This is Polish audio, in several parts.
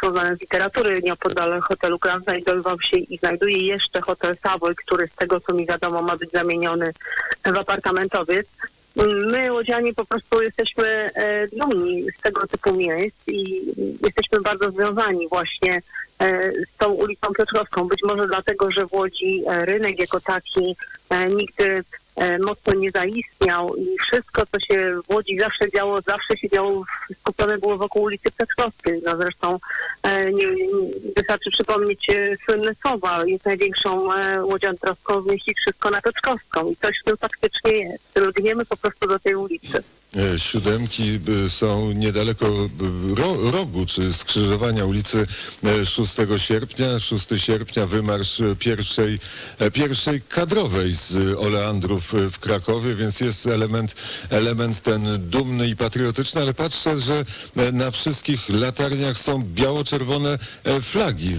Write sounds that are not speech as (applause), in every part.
są znane z literatury. Nieopodal hotelu Grand znajdował się i znajduje jeszcze hotel Savoy, który z tego co mi wiadomo ma być zamieniony w apartamentowiec. My, łodzianie, po prostu jesteśmy e, dumni z tego typu miejsc i jesteśmy bardzo związani właśnie e, z tą ulicą Piotrowską. Być może dlatego, że w Łodzi e, rynek jako taki nigdy mocno nie zaistniał i wszystko, co się w Łodzi zawsze działo, zawsze się działo, skupione było wokół ulicy Piotrowskiej. No zresztą e, nie, wystarczy przypomnieć e, słynne słowa. Jest największą e, łodziantrowską zmieścić wszystko na Piotrkowską i coś w tym faktycznie jest. Lgniemy po prostu do tej ulicy. E, Siódemki y, są niedaleko ro, rogu, czy skrzyżowania ulicy e, 6 sierpnia. 6 sierpnia wymarsz e, pierwszej, e, pierwszej kadrowej z e, Oleandrów e, w Krakowie, więc jest element, element ten dumny i patriotyczny, ale patrzę, że e, na wszystkich latarniach są biało-czerwone e, flagi.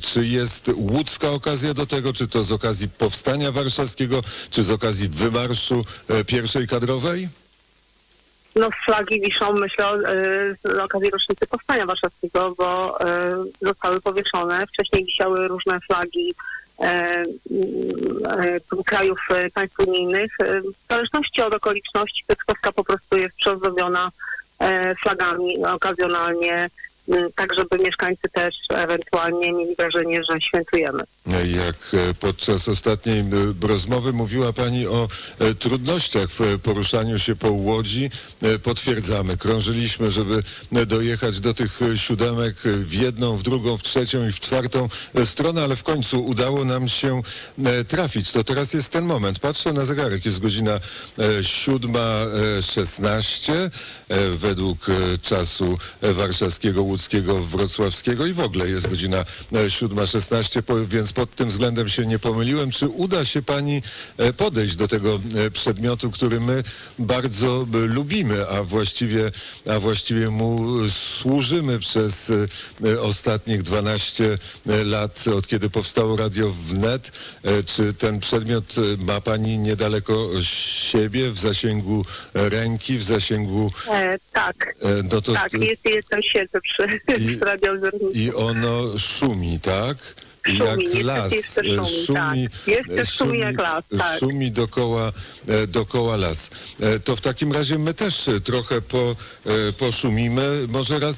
Czy jest łódzka okazja do tego, czy to z okazji powstania warszawskiego, czy z okazji wymarszu e, pierwszej kadrowej? No flagi wiszą, myślę, e, z okazji rocznicy Powstania Warszawskiego, bo e, zostały powieszone. Wcześniej wisiały różne flagi e, krajów państw unijnych. W zależności od okoliczności Piotrkowska po prostu jest przyozdobiona flagami okazjonalnie, tak żeby mieszkańcy też ewentualnie mieli wrażenie, że świętujemy. Jak e, podczas ostatniej e, rozmowy mówiła Pani o e, trudnościach w poruszaniu się po Łodzi, potwierdzamy. Krążyliśmy, żeby dojechać do tych siódemek w jedną, w drugą, w trzecią i w czwartą stronę, ale w końcu udało nam się trafić. To teraz jest ten moment. Patrzę na zegarek, jest godzina e, 7.16 e, według czasu warszawskiego, wrocławskiego i w ogóle jest godzina e, 7.16, po- więc pod tym względem się nie pomyliłem. Czy uda się Pani e, podejść do tego e, przedmiotu, który my bardzo e, lubimy, a właściwie, a właściwie mu służymy przez e, ostatnich 12 lat, od kiedy powstało Radio Wnet. E, Czy ten przedmiot e, ma Pani niedaleko siebie, w zasięgu ręki, w zasięgu... E, tak, e, No to, tak, jest, jestem siedzę przy, I-. (laughs) I ono szumi, tak? Szumi, jak las. jeszcze e, szumi, tak. Jeszcze szumi jak las, tak. Szumi dokoła, e, dokoła las. E, To w takim razie my też e, trochę po, e, poszumimy. Może razem